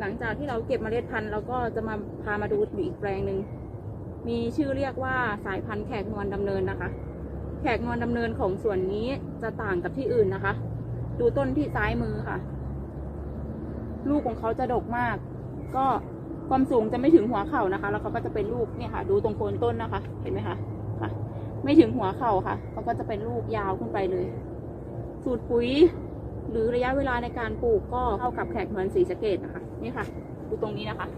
หลังจากที่เราเก็บเมล็ดพันธุ์เราก็จะมาพามาดูอีกแปลงหนึ่งมีชื่อเรียกว่าสายพันธุ์แขกนวลดำเนินนะคะ แขกนวลดำเนินของส่วนนี้จะต่างกับที่อื่นนะคะ ดูต้นที่ซ้ายมือค่ะ ลูกของเขาจะดกมาก ก็ความสูงจะไม่ถึงหัวเข่านะคะ แล้วเขาก็จะเป็นลูกเนี่ยค่ะ ดูตรงโคนต้นนะคะ เห็นไหมคะค่ะ ไม่ถึงหัวเข่าค่ะเขาก็จะเป็นลูกยาวขึ้นไปเลย สูตรปุ๋ย หรือระยะเวลาในการปลูกก็เท่ากับแขกนวลสีสะเกตนะคะ นี่ค่ะ ดูตรงนี้นะคะ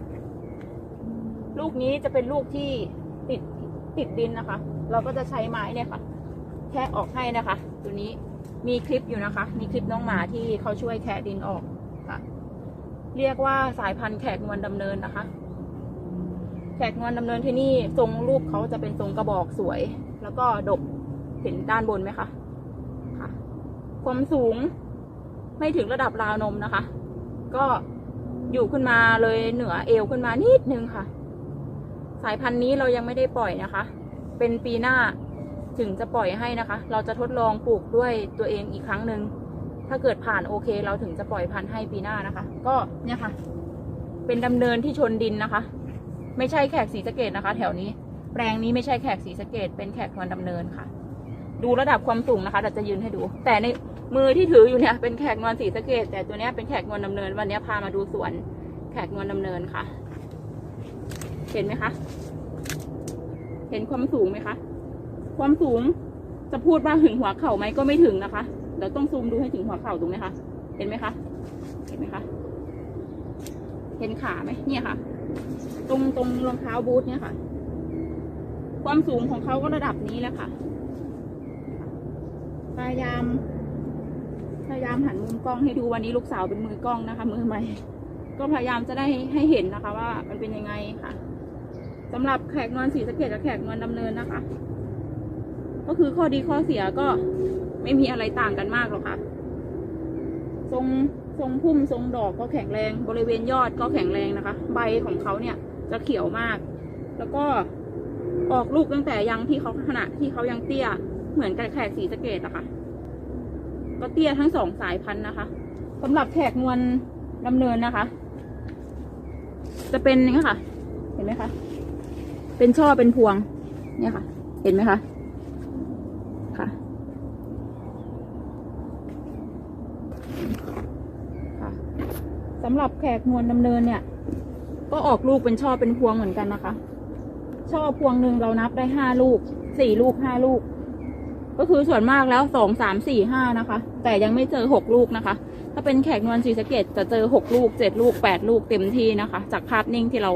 ลูกนี้จะเป็นลูกที่ติดติดดินนะคะ เราก็จะใช้ไม้เนี่ยค่ะ แค่ออกให้นะคะ ตัวนี้มีคลิปอยู่นะคะ มีคลิปน้องหมาที่เขาช่วยแคะดินออกค่ะ เรียกว่าสายพันธุ์แขกนวลดำเนินนะคะ แขกนวลดำเนินที่นี่ทรงรูปเขาจะเป็นทรงกระบอกสวย แล้วก็ดกเห็นด้านบนไหมคะค่ะ ความสูงไม่ถึงระดับราวนมนะคะ ก็ อยู่ขึ้นมาเลยเหนือเอวขึ้นมานิดนึงค่ะ สายพันธุ์นี้เรายังไม่ได้ปล่อยนะคะ เป็นปีหน้าถึงจะปล่อยให้นะคะ เราจะทดลองปลูกด้วยตัวเองอีกครั้งหนึ่งถ้าเกิดผ่านโอเค เราถึงจะปล่อยพันธุ์ให้ปีหน้านะคะ ก็เนี่ยค่ะ เป็นดำเนินที่ชนดินนะคะ ไม่ใช่แขกสีสะเกตนะคะ แถวนี้ แปลงนี้ไม่ใช่แขกสีสะเกตเป็นแขกนวลดำเนินค่ะ ดูระดับความสูงนะคะเราจะยืนให้ดู แต่ในมือที่ถืออยู่เนี่ยเป็นแขกนวลสีสะเกต แต่ตัวเนี้ยเป็นแขกนวลดำเนิน วันนี้พามาดูสวน แขกนวลดำเนินค่ะ เห็นไหมคะ เห็นความสูงไหมคะ ความสูงจะพูดว่าถึงหัวเข่าไหมก็ไม่ถึงนะคะเดี๋ยวต้องซูมดูให้ถึงหัวเข่าตรงนี้ค่ะ เห็นไหมคะ เห็นไหมคะ เห็นขาไหมเนี่ยค่ะ ตรงตรงรองเท้าบูทเนี่ยค่ะ ความสูงของเขาก็ระดับนี้แหล้วค่ะ พยายาม พยายามหันมุมกล้องให้ดูวันนี้ลูกสาวเป็นมือกล้องนะคะ มือใหม่ ก็พยายามจะได้ให้เห็นนะคะ ว่ามันเป็นยังไงค่ะสำหรับแขกนวลสีสะเกดกับแขกนวลดำเนินนะคะ ก็คือข้อดีข้อเสียก็ไม่มีอะไรต่างกันมากหรอกค่ะ ทรงทรงพุ่มทรงดอกก็แข็งแรง บริเวณยอดก็แข็งแรงนะคะ ใบของเขาเนี่ยจะเขียวมาก แล้วก็ออกลูกตั้งแต่ยังที่เขาขณะที่เขายังเตี้ย เหมือนกับแขกสีสเกดอะค่ะ ก็เตี้ยทั้งสองสายพันธุ์นะคะสำหรับแขกนวลดำเนินนะคะ จะเป็นอย่างนี้ค่ะ เห็นไหมคะ เป็นช่อเป็นพวง เนี่ยค่ะ เห็นไหมคะ ค่ะ ค่ะสำหรับแขกนวลดำเนินเนี่ย ก็ออกลูกเป็นช่อเป็นพวงเหมือนกันนะคะ ช่อพวงหนึ่งเรานับได้ห้าลูก สี่ลูกห้าลูก ก็คือส่วนมากแล้วสองสามสี่ห้านะคะ แต่ยังไม่เจอหกลูกนะคะ ถ้าเป็นแขกนวลสีสเกตจะเจอหกลูกเจ็ดลูกแปดลูกเต็มที่นะคะ จากภาพนิ่งที่เรา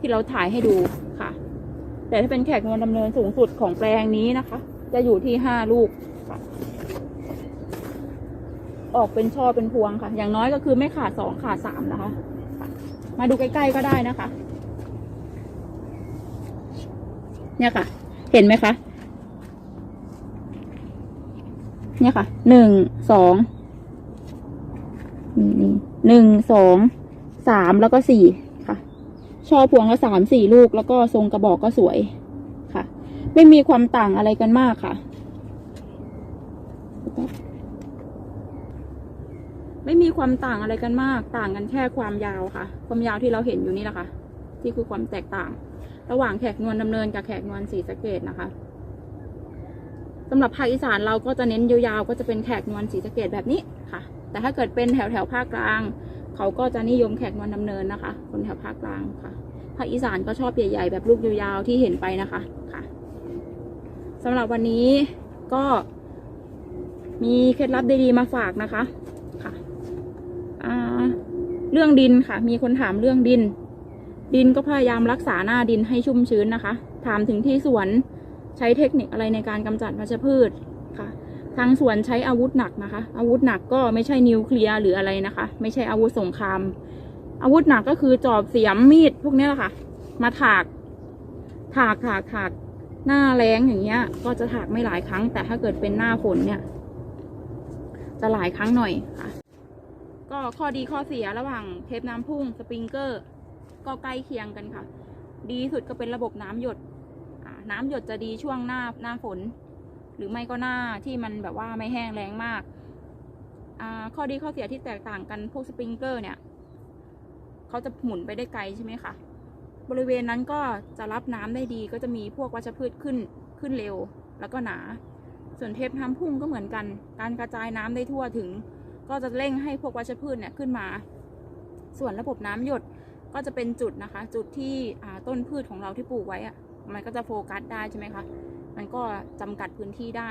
ที่เราถ่ายให้ดูค่ะ แต่ถ้าเป็นแขกนวลดำเนินสูงสุดของแปลงนี้นะคะ จะอยู่ที่ห้าลูกค่ะ ออกเป็นช่อเป็นพวงค่ะ อย่างน้อยก็คือไม่ขาดสองขาดสามนะคะ มาดูใกล้ๆก็ได้นะคะ เนี่ยค่ะ เห็นไหมคะ เนี่ยค่ะ หนึ่ง สอง นี่นี่หนึ่ง สอง สามแล้วก็สี่ค่ะ ช่อพวงก็สามสี่ลูก แล้วก็ทรงกระบอกก็สวยค่ะ ไม่มีความต่างอะไรกันมากค่ะ ไม่มีความต่างอะไรกันมาก ต่างกันแค่ความยาวค่ะ ความยาวที่เราเห็นอยู่นี่แหละค่ะ ที่คือความแตกต่าง ระหว่างแขกนวลดำเนินกับแขกนวลสีสะเกดนะคะ สำหรับภาคอีสานเราก็จะเน้นยาวๆ ก็จะเป็นแขกนวลสีสะเกดแบบนี้ค่ะ แต่ถ้าเกิดเป็นแถวแถวภาคกลาง เขาก็จะนิยมแขกนวลดำเนินนะคะ คนแถวภาคกลางค่ะ ภาคอีสานก็ชอบใหญ่ๆ แบบลูกยาวๆที่เห็นไปนะคะค่ะสำหรับวันนี้ก็มีเคล็ดลับดีๆมาฝากนะคะค่ะเรื่องดินค่ะ มีคนถามเรื่องดิน ดินก็พยายามรักษาหน้าดินให้ชุ่มชื้นนะคะ ถามถึงที่สวน ใช้เทคนิคอะไรในการกำจัดวัชพืชค่ะ ทางสวนใช้อาวุธหนักนะคะ อาวุธหนักก็ไม่ใช่นิวเคลียร์หรืออะไรนะคะ ไม่ใช่อาวุธสงคราม อาวุธหนักก็คือจอบเสียมมีดพวกนี้แหละค่ะ มาถาก ถากถากถากหน้าแรงอย่างเงี้ย ก็จะถากไม่หลายครั้ง แต่ถ้าเกิดเป็นหน้าฝนเนี่ย จะหลายครั้งหน่อยค่ะ ก็ข้อดีข้อเสียระหว่างเทปน้ำพุ่งสปริงเกอร์ ก็ใกล้เคียงกันค่ะ ดีสุดก็เป็นระบบน้ำหยด น้ำหยดจะดีช่วงหน้าหน้าฝน หรือไม่ก็หน้าที่มันแบบว่าไม่แห้งแรงมากข้อดีข้อเสียที่แตกต่างกันพวกสปริงเกอร์เนี่ยเขาจะหมุนไปได้ไกลใช่ไหมคะบริเวณนั้นก็จะรับน้ำได้ดีก็จะมีพวกวัชพืชขึ้นขึ้นเร็ว แล้วก็หนา ส่วนเทปน้ำพุ่งก็เหมือนกัน การกระจายน้ำได้ทั่วถึง ก็จะเร่งให้พวกวัชพืชเนี่ยขึ้นมา ส่วนระบบน้ำหยดก็จะเป็นจุดนะคะ จุดที่ต้นพืชของเราที่ปลูกไว้อะ มันก็จะโฟกัสได้ใช่ไหมคะ มันก็จำกัดพื้นที่ได้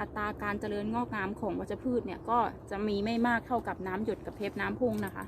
อัตราการเจริญงอกงามของวัชพืชเนี่ยก็จะมีไม่มากเท่ากับน้ำหยดกับเทปน้ำพุ่งนะคะ